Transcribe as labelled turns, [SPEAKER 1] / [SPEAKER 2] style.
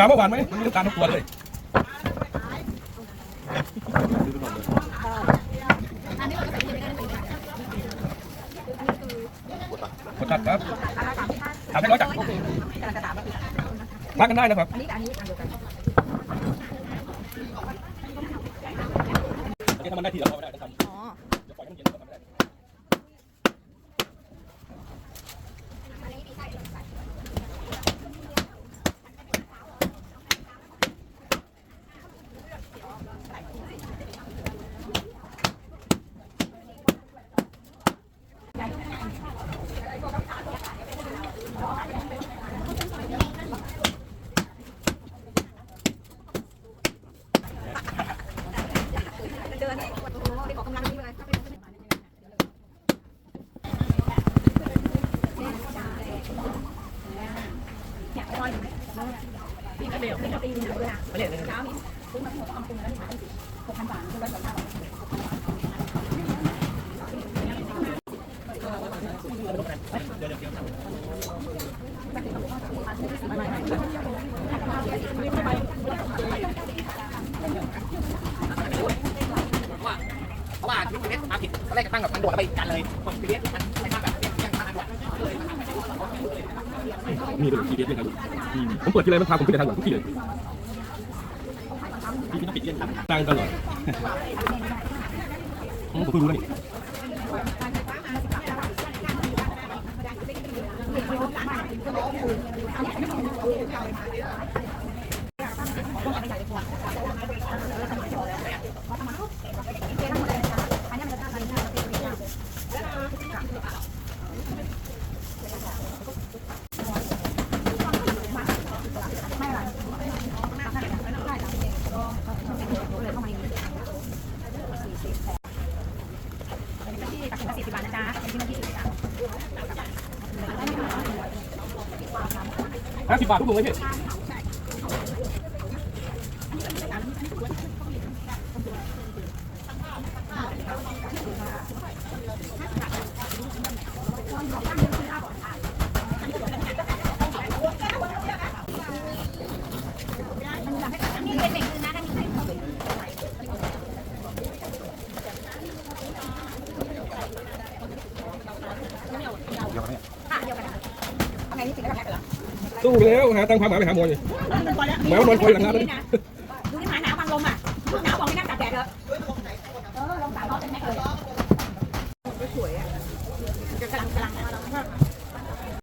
[SPEAKER 1] ถามว่าหวานไหมมันมีน้ำตาลทุกตัวเลยกดตัดครับถามให้ร้อยจัดพักกันได้นะครับ
[SPEAKER 2] อันนี้กับอันนี้อันเดียวกัน
[SPEAKER 1] ถ้ามันได้ทีเราก็ไม่ได้ต้องทำ
[SPEAKER 2] อ๋อ
[SPEAKER 1] จะปล่อยให้มันเย็นก็ทำไม่ได้
[SPEAKER 2] เจอเนี่ยโอ้โหได้ออกกำลังดีเลยเนี่ยรอยอยู่ไหมพี่ก็เบลพี่ก็ตีดูเลยนะเช้านี้ซื้อมาที่หัวเอาปรุงแล้วขายหกพันบาทซื้อไว้สอง พัน
[SPEAKER 3] เพราะว่าชีวิตเล็กมาผิดตอนแรกก็ตั้งแบบมันโดดไปกันเลยคนชีวิตมันไม่ตั้งแบบยังตั้งแบบ
[SPEAKER 1] นี่เป็นทีเด็ดเลยครับอืมผมเปิดทีไรมันพาผมขึ้นไปทางหลังทุกทีเลยพี่ต้องปิดเย็นครับตั้งตลอดอืมผมเพิ่งรู้แล้วนี่
[SPEAKER 2] ที่ตักถุงละสี่สิบบาทนะจ๊ะที่มันยี่สิบบาท
[SPEAKER 1] ห้า สิบบาททุกถุงเลยพี่
[SPEAKER 2] ค่ะเดียวกันทำไงนี่สิก็แพ็คเหรอ
[SPEAKER 1] สู้แล้วหาตังค์พาหมาไปหาหมอเลย
[SPEAKER 2] มันพอแล้ว
[SPEAKER 1] หมามันคอยหลังงานเลย
[SPEAKER 2] ดูที่หมาหนาวบางลมอะหนาวบอกไม่นั่งตากแดดเถอะ